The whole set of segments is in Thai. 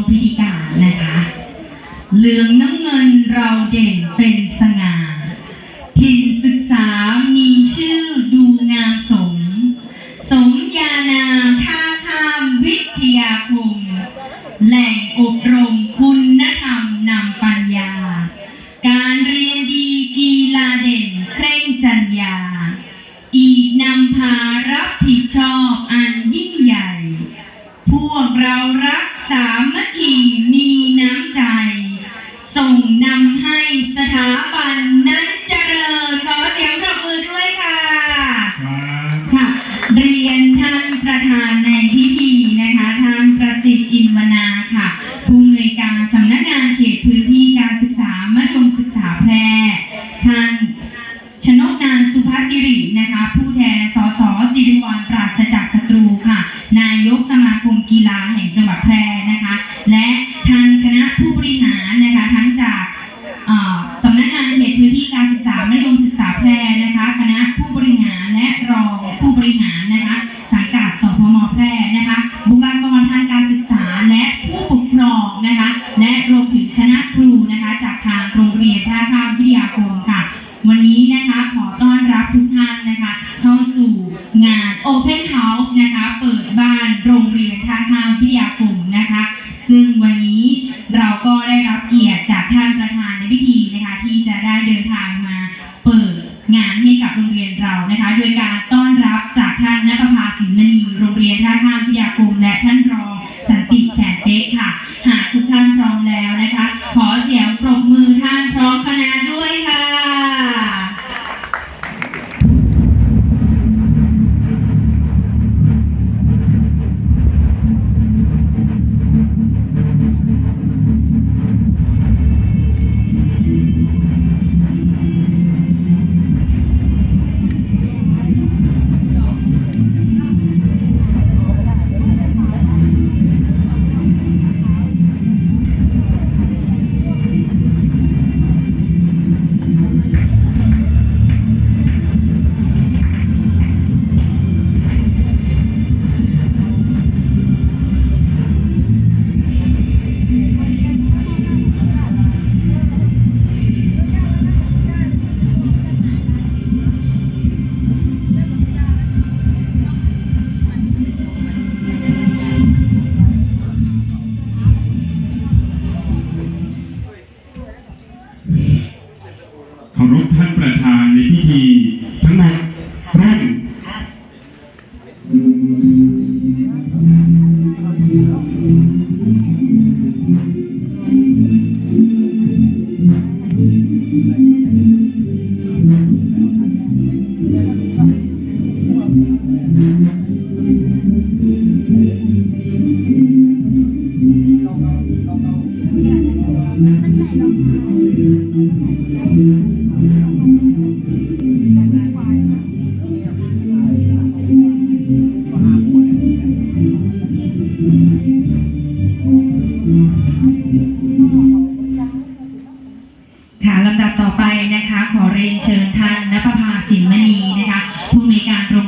มพิธีการนะคะ เหลืองน้ำเงินเราเด่นเป็นสง่าถิ่นศึกษามีชื่อดูงามสม สมยานามท่าข้ามวิทยาคม แหล่งอบรมคุณธรรมนำปัญญา การเรียนดีกีฬาเด่นเคร่งจัญญา อีกนำพารับผิดชอบอันยิ่งใหญ่ พวกเรารักสามัค นี้นะคะขอต้อนรับทุกท่านนะคะ เข้าสู่งาน Open House นะคะ เปิดบ้านโรงเรียนท่าทางพิทยาคมนะคะ ซึ่งวันนี้เราก็ได้รับเกียรติจากท่านประธานในพิธีนะคะ ที่จะได้เดินทางมาเปิดงานให้กับโรงเรียนเรานะคะ โดยการต้อนรับจากท่านนภพาสินมณีโรงเรียนท่าทางพิทยาคมและท่านรองสันติแสนเป๊กค่ะ หากทุกท่านพร้อมแล้วนะคะ ขอเสียงปรบมือท่านพร้อมคณะ ภาสินมณีนะคะผู้มีการโรง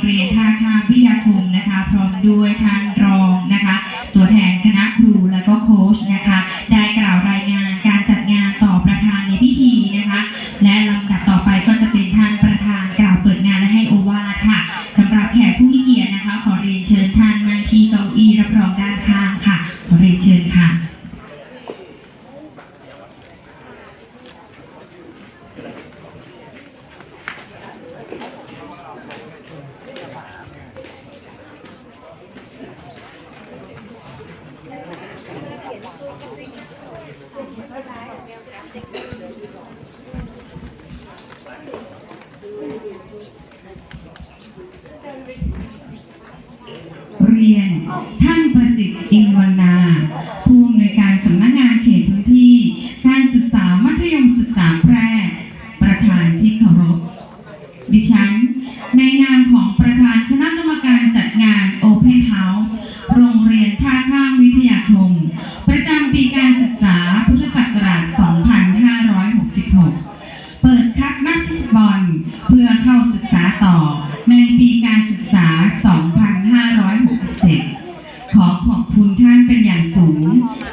คุณท่านเป็นอย่างสูง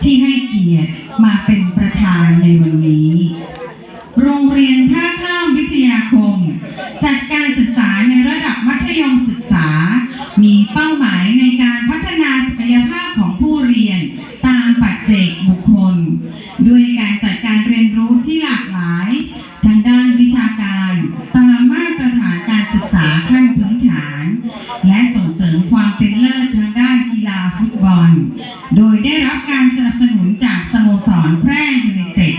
ที่ให้เกียรติมาเป็นประธานในวันนี้ โรงเรียนท่าข้ามวิทยาคม จัดการศึกษาในระดับมัธยมศึกษา มีเป้าหมายในการพัฒนาศักยภาพของผู้เรียนตามปัจเจกบุคคล ด้วยการจัดการเรียนรู้ที่หลากหลาย ทางด้านวิชาการตามมาตรฐานการศึกษาขั้นพื้นฐาน และส่งเสริมความเป็นเลิศทางด้านกีฬาฟุตบอล โดยได้รับการสนับสนุนจากสโมสรแพร่ยูไนเต็ด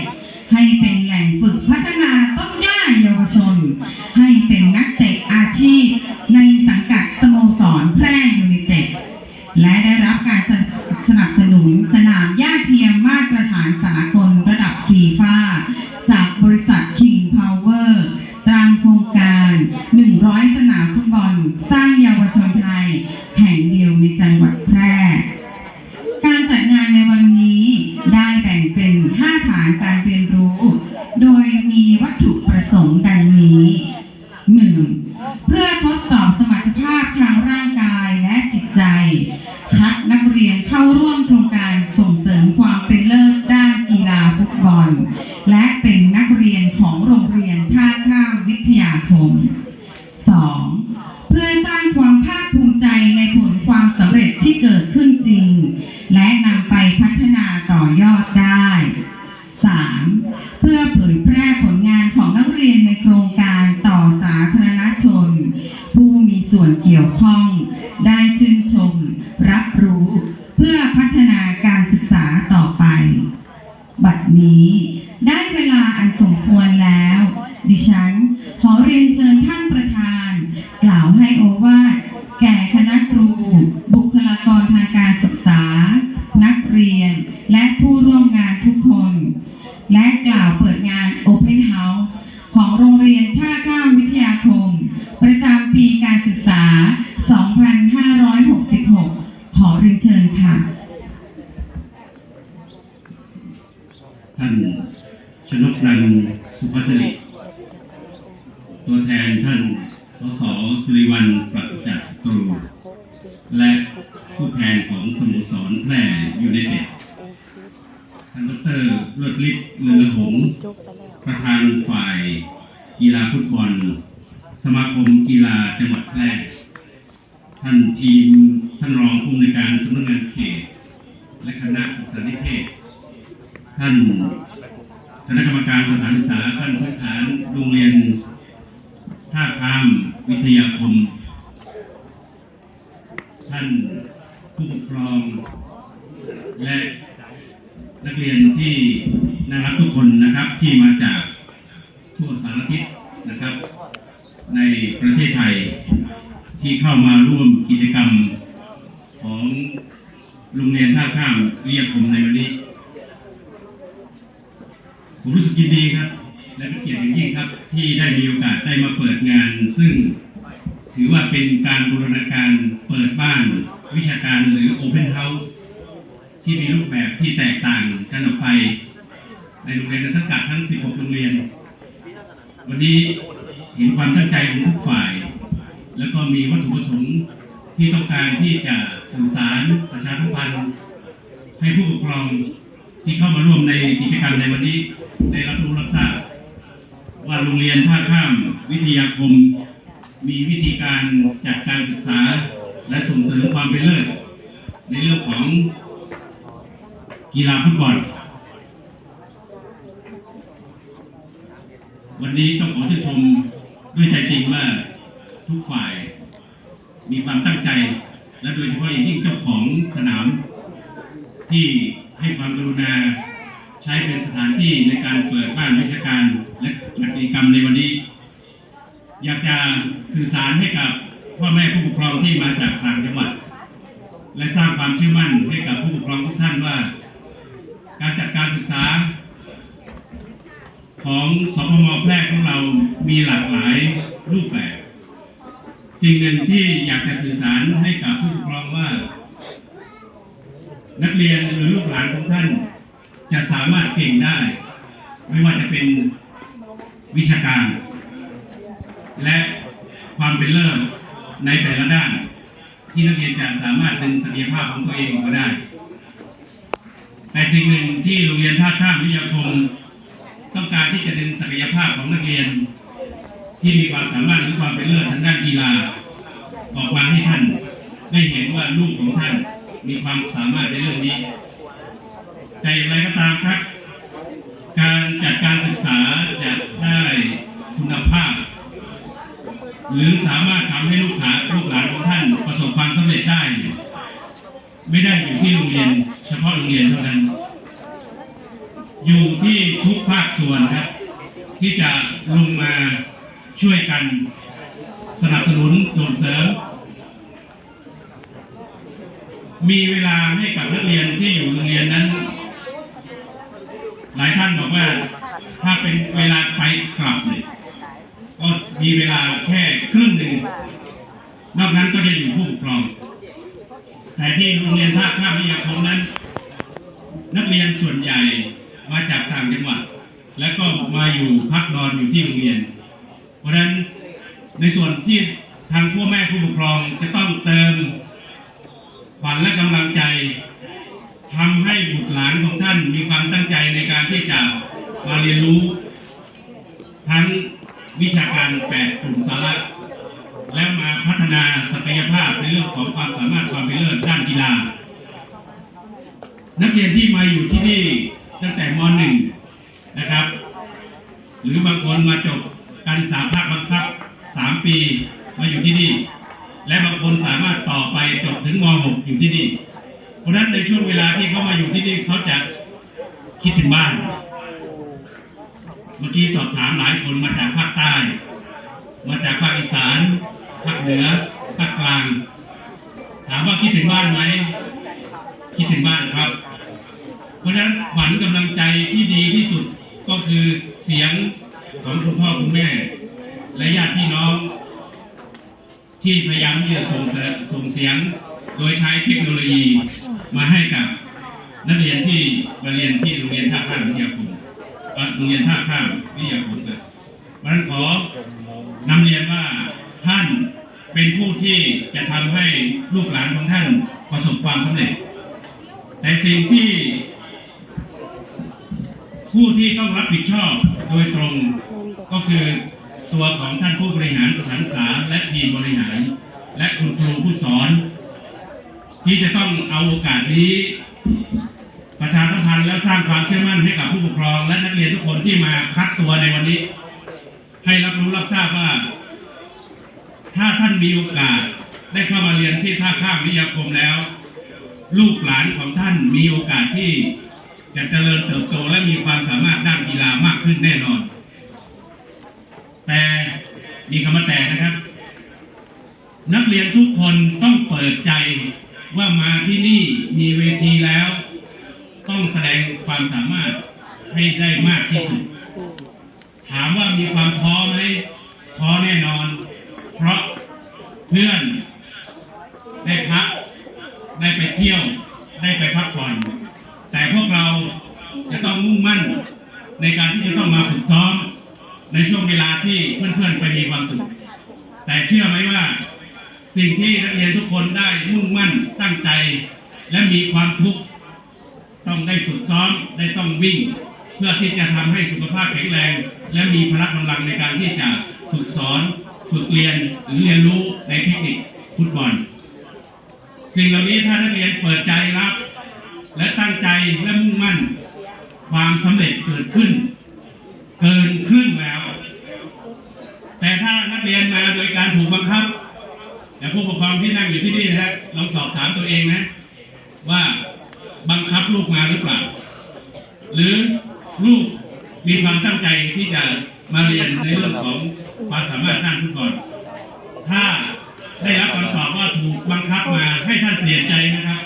ให้เป็นแหล่งฝึกพัฒนาต้นย่าเยาวชน ให้เป็นนักเตะอาชีพ ในสังกัดสโมสรแพร่ยูไนเต็ดและได้รับการสนับสนุนสนามหญ้าเทียมมาตรฐานสากลระดับฟีฟ่าจากบริษัท King Power ตามโครงการ 100 สนามฟุตบอล สร้างเยาวชนไทย แห่งเดียวในจังหวัดแพร่ คม 2. เพื่อสร้างความภาคภูมิใจในผลความสำเร็จที่เกิดขึ้นจริง และนำไปพัฒนาต่อยอดได้ 3. เพื่อเผยแพร่ผลงานของนักเรียนในโครงการต่อสาธารณชน ผู้มีส่วนเกี่ยวข้อง ได้ชื่นชม รับรู้ เพื่อพัฒนาการศึกษาต่อไป บัดนี้ ได้เวลาอันสมควรแล้ว ดิฉัน ขอเรียนเชิญท่านประธาน กล่าวให้โอวาทแก่คณะครู บุคลากรทางการศึกษา นักเรียน และผู้ร่วมงานทุกคน และกล่าวเปิดงาน Open House ของโรงเรียนท่าข้ามวิทยาคม ประจำปีการศึกษา 2566 ขอเรียนเชิญค่ะ ท่าน ชนกนันสุภาสิริตัวแทนท่านสสสุริวัลปราศจากศัตรูและผู้แทนของสโมสรแพร่ยูไนเต็ดท่านดรเลิศฤทธิ์เลือหงประธานฝ่ายกีฬาฟุตบอล สมาคมกีฬาจังหวัดแพร่ท่านทีมท่านรองผู้อำนวยการสำนักงานเขต และคณะศึกษานิเทศ ท่าน การสถานศึกษาขั้นพื้นฐานโรงเรียนท่าข้ามวิทยาคม ท่านผู้ปกครอง และนักเรียนที่น่ารักทุกคนนะครับที่มาจากทั่วสารทิศนะครับ ในประเทศไทยที่เข้ามาร่วมกิจกรรมของโรงเรียนท่าข้ามวิทยาคมในวันนี้ ผมรู้สึกยินดีครับ และเป็นเกียรติอย่างยิ่งครับ ที่ได้มีโอกาสได้มาเปิดงาน ซึ่งถือว่าเป็นการบูรณาการเปิดบ้านวิชาการหรือ Open House ที่มีรูปแบบที่แตกต่างกันออกไป ในโรงเรียนในสังกัดทั้ง 16 โรงเรียน วันนี้เห็นความตั้งใจของทุกฝ่าย แล้วก็มีวัตถุประสงค์ที่ต้องการที่จะสื่อสารประชาสัมพันธ์ให้ผู้ปกครอง ที่เข้ามาร่วมในกิจกรรมในวันนี้ได้รับรู้รับทราบว่าโรงเรียนท่าข้ามวิทยาคม มีวิธีการจัดการศึกษา และส่งเสริมความเป็นเลิศในเรื่องของกีฬาฟุตบอล วันนี้ต้องขอชื่นชมด้วยใจจริงว่าทุกฝ่ายมีความตั้งใจ และโดยเฉพาะอย่างยิ่งเจ้าของสนาม ที่ให้ความกรุณาใช้เป็นสถาน ที่ในการเปิดบ้านวิชาการและจัดกิจกรรมในวันนี้ อยากจะสื่อสารให้กับพ่อแม่ผู้ปกครองที่มาจากต่างจังหวัด และสร้างความเชื่อมั่นให้กับผู้ปกครองทุกท่านว่า การจัดการศึกษา ของสพมแพร่ของเรามีหลากหลายรูปแบบ สิ่งหนึ่งที่อยากจะสื่อสารให้กับผู้ปกครองว่า นักเรียนหรือลูกหลานของท่าน จะสามารถเก่งได้ ไม่ว่าจะเป็นวิชาการ และความเป็นเลิศในแต่ละด้าน ที่นักเรียนจะสามารถดึงศักยภาพของตัวเองออกมาได้ แต่สิ่งหนึ่งที่โรงเรียนท่าข้ามวิทยาคมต้องการที่จะดึงศักยภาพของนักเรียน ที่มีความสามารถหรือความเป็นเลิศทางด้านกีฬาออกมาให้ท่านได้เห็นว่าลูกของท่านมีความสามารถในเรื่องนี้ แต่อย่างไรก็ตามครับ การจัดการศึกษาจะได้คุณภาพ หรือสามารถทำให้ลูกหลานลูกหลานของท่านประสบความสำเร็จได้ ไม่ได้อยู่ที่โรงเรียน เฉพาะโรงเรียนเท่านั้น อยู่ที่ทุกภาคส่วนครับ ที่จะลงมาช่วยกันสนับสนุนส่งเสริม มีเวลาให้กับนักเรียนที่อยู่โรงเรียนนั้น หลายท่านบอกว่าถ้าเป็นเวลาไปกลับเนี่ยก็ มีเวลาแค่ครึ่งหนึ่งนอกนั้นก็จะอยู่ผู้ปกครอง แต่ที่โรงเรียนท่าข้ามวิทยาคมนั้น นักเรียนส่วนใหญ่มาจากต่างจังหวัด และก็มาอยู่พักนอนอยู่ที่โรงเรียน เพราะฉะนั้นในส่วนที่ทางพ่อแม่ผู้ปกครองจะต้องเติมขวัญและกำลังใจทำให้บุตรหลานของท่านมีความตั้งใจในการที่จะมาเรียนรู้ ทั้ง วิชาการแปดกลุ่มสาระ และมาพัฒนาศักยภาพในเรื่องของความสามารถความเป็นเลิศด้านกีฬา นักเรียนที่มาอยู่ที่นี่ตั้งแต่ม .1 นะครับ หรือบางคนมาจบการศึกษาภาคบังคับ 3 ปีมาอยู่ที่นี่ และบางคนสามารถต่อไปจบถึงม .6 อยู่ที่นี่ เพราะฉะนั้นในช่วงเวลาที่เขามาอยู่ที่นี่เขาจะคิดถึงบ้าน เมื่อกี้สอบถามหลายคนมาจากภาคใต้ มาจากภาคอีสาน ภาคเหนือ ภาคกลาง ถามว่าคิดถึงบ้านไหม คิดถึงบ้านครับ เพราะฉะนั้นขวัญกำลังใจที่ดีที่สุดก็คือเสียงของคุณพ่อคุณแม่ และญาติพี่น้อง ที่พยายามที่จะส่งส่งเสียงโดยใช้เทคโนโลยีมาให้กับนักเรียนที่มาเรียนที่โรงเรียนท่าข้ามวิทยาคมเอ่อโรงเรียนท่าข้ามวิทยาคมครับเพราะฉะนั้นขอนำเรียนว่าท่านเป็นผู้ที่จะทำให้ลูกหลานของท่านประสบความสำเร็จ แต่สิ่งที่ ผู้ที่ต้องรับผิดชอบโดยตรงก็คือตัวของท่านผู้บริหารสถานศึกษาและทีมบริหาร และคุณครู ผู้สอน ที่จะต้องเอาโอกาสนี้ ประชาสัมพันธ์และสร้างความเชื่อมั่นให้กับผู้ปกครอง และนักเรียนทุกคนที่มาคัดตัวในวันนี้ ให้รับรู้รับทราบว่า ถ้าท่านมีโอกาสได้เข้ามาเรียนที่ท่าข้ามวิทยาคมแล้ว ลูกหลานของท่านมีโอกาสที่จะเจริญเติบโตและมีความสามารถด้านกีฬามากขึ้นแน่นอน แต่มีคำว่าแต่นะครับ นักเรียนทุกคนต้องเปิดใจว่ามาที่นี่มีเวทีแล้ว ต้องแสดงความสามารถให้ได้มากที่สุด ถามว่ามีความท้อไหมท้อแน่นอน เพราะเพื่อนได้พัก ได้ไปเที่ยว ได้ไปพักผ่อน แต่พวกเราจะต้องมุ่งมั่นในการที่จะต้องมาฝึกซ้อม ในช่วงเวลาที่เพื่อนๆไปมีความสุขแต่เชื่อไหมว่า สิ่งที่นักเรียนทุกคนได้มุ่งมั่นตั้งใจ และมีความทุกข์ต้องได้ฝึกซ้อมได้ต้องวิ่ง เพื่อที่จะทำให้สุขภาพแข็งแรง และมีพละกำลังในการที่จะฝึกสอน ฝึกเรียนหรือเรียนรู้ในเทคนิคฟุตบอล สิ่งเหล่านี้ถ้านักเรียนเปิดใจรับ และตั้งใจและมุ่งมั่น ความสำเร็จเกิดขึ้น เกินครึ่งแล้ว แต่ถ้านักเรียนมาโดยการถูกบังคับ แต่ผู้ปกครองที่นั่งอยู่ที่นี่นะฮะลองสอบถามตัวเองนะ ว่าบังคับลูกมาหรือเปล่า หรือลูกมีความตั้งใจที่จะมาเรียนในเรื่องของความสามารถด้านฟุตบอลถ้าได้รับคำตอบว่าถูกบังคับมาให้ท่านเปลี่ยนใจนะครับ